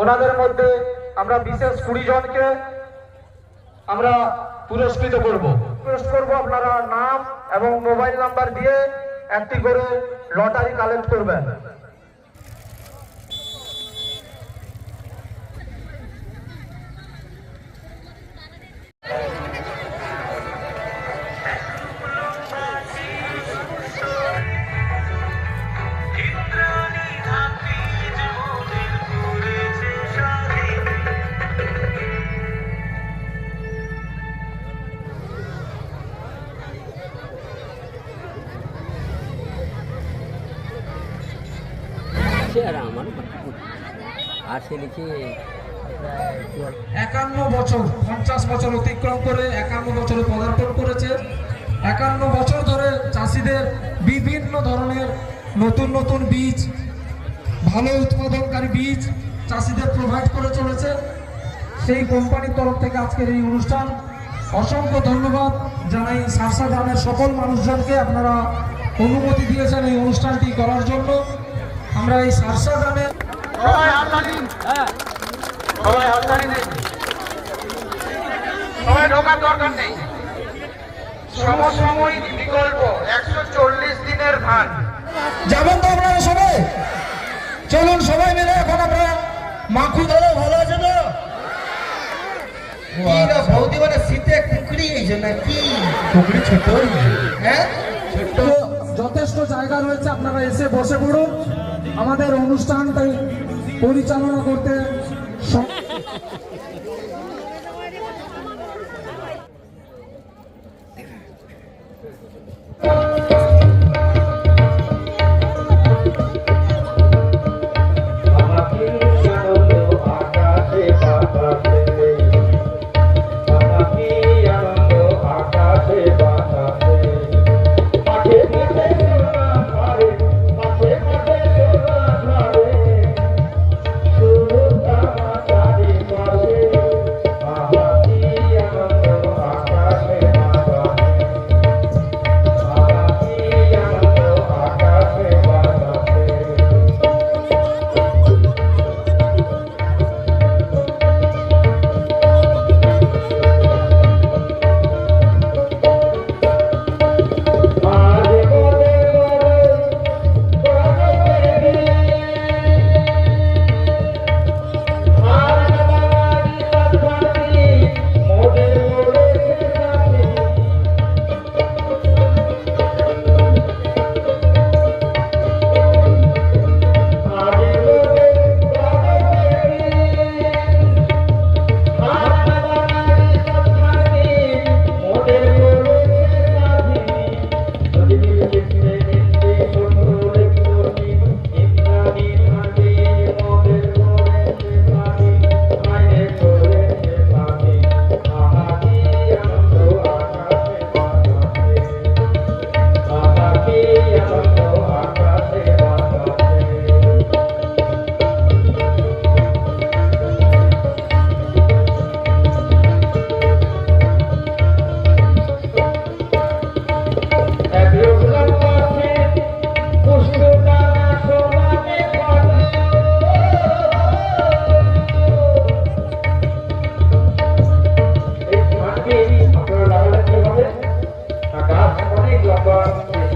ওনাদের মধ্যে আমরা বিশেষ কুড়ি জনকে আমরা পুরস্কৃত করব। পুরস্কৃত করব আপনারা নাম এবং মোবাইল নাম্বার দিয়ে একটি করে লটারি কালেক্ট করবেন। সে আর আমার আর সে একান্ন বছর, পঞ্চাশ বছর অতিক্রম করে একান্ন বছরে পদার্পণ করেছে। একান্ন বছর ধরে চাষিদের বিভিন্ন ধরনের নতুন নতুন বীজ, ভালো উৎপাদনকারী বীজ চাষিদের প্রোভাইড করে চলেছে। সেই কোম্পানির তরফ থেকে আজকের এই অনুষ্ঠান। অসংখ্য ধন্যবাদ জানাই সারসা গ্রামের সকল মানুষজনকে। আপনারা অনুমতি দিয়েছেন এই অনুষ্ঠানটি করার জন্য। আমরা এই সারসা নেই। সমসাময়িক বিকল্প একশো চল্লিশ দিনের ধান। যাবেন তো আপনারা সবাই? চলুন সবাই মিলে এখন আমরা মাখু ধরো ভালো আছে তো? কি বৌদি মানে শীতে কুকড়ি গেছে নাকি টুকরি ছোট। হ্যাঁ? জায়গা রয়েছে আপনারা এসে বসে পড়ুন। আমাদের অনুষ্ঠানটাই পরিচালনা করতে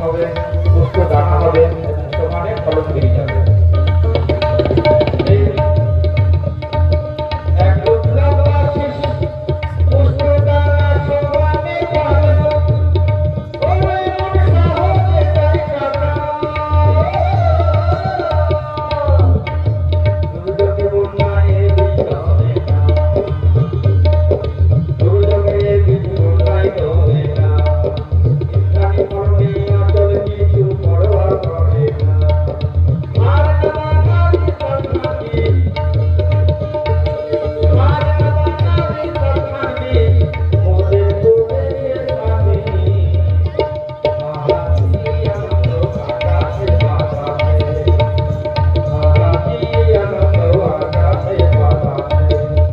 হবে পুষ্ট দানা হবে অনেক ফলন বেরিয়ে যাবে